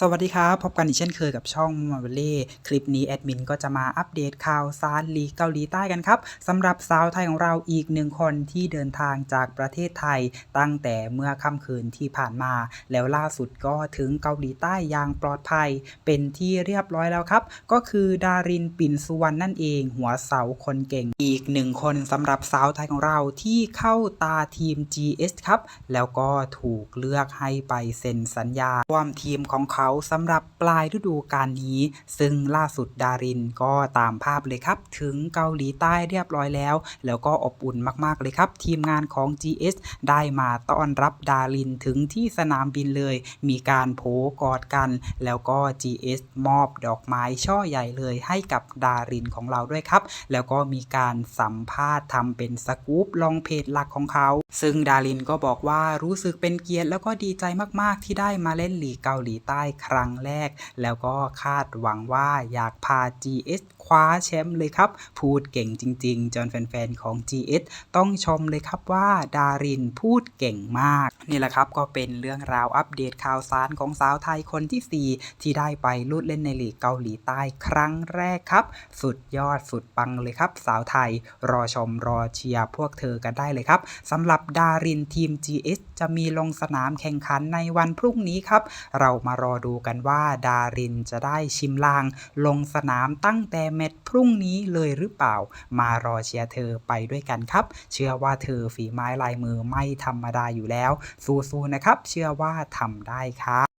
สวัสดีครับ พบกันอีกเช่นเคยกับช่องมาเวเล่คลิปนี้แอดมินก็จะมาอัปเดตข่าวสารลีกเกาหลีใต้กันครับสำหรับสาวไทยของเราอีกหนึ่งคนที่เดินทางจากประเทศไทย ตั้งแต่เมื่อค่ำคืนที่ผ่านมา แล้วล่าสุดก็ถึงเกาหลีใต้อย่างปลอดภัย เป็นที่เรียบร้อยแล้วครับ ก็คือดารินปิ่นสุวรรณนั่นเอง หัวเสาคนเก่ง อีกหนึ่งคนสำหรับสาวไทยของเราที่เข้าตาทีม GS ครับแล้วก็ถูกเลือกให้ไปเซ็นสัญญาร่วมทีมของเขาสำหรับปลายฤดูกาลนี้ ซึ่งล่าสุดดารินก็ตามภาพเลยครับ ถึงเกาหลีใต้เรียบร้อยแล้ว แล้วก็อบอุ่นมากๆเลยครับ ทีมงานของ GS ได้มาต้อนรับดารินถึงที่สนามบินเลย มีการโผกอดกัน แล้วก็ GS มอบดอกไม้ช่อใหญ่เลย ให้กับดารินของเราด้วยครับ แล้วก็มีการสัมภาษณ์ทำเป็นสกู๊ปลองเพจหลักของเขา ซึ่งดารินก็บอกว่ารู้สึกเป็นเกียรติแล้วก็ดีใจมากๆที่ได้มาเล่นหลีกเกาหลีใต้ครั้งแรก แล้วก็คาดหวังว่าอยากพา GS คว้าแชมป์เลยครับ พูดเก่งจริง ๆ จนแฟนๆของ GS ต้องชมเลยครับว่าดารินพูดเก่งมาก นี่แหละครับก็เป็นเรื่องราวอัปเดตข่าวสารของสาวไทยคนที่ 4 ที่ได้ไปลุดเล่นในลีกเกาหลีใต้ครั้งแรกครับ สุดยอดสุดปังเลยครับ สาวไทย รอชมรอเชียร์พวกเธอกันได้เลยครับสำหรับดารินทีม GS จะมีลงสนามแข่งขันในวันพรุ่งนี้ครับ เรามารอดูกันว่าดารินจะได้ชิมลาง ลงสนามตั้งแต่แมตช์พรุ่งนี้เลยหรือเปล่า มารอเชียร์เธอไปด้วยกันครับ เชื่อว่าเธอฝีไม้ลายมือไม่ธรรมดาอยู่แล้ว สู้ๆนะครับ เชื่อว่าทำได้ครับ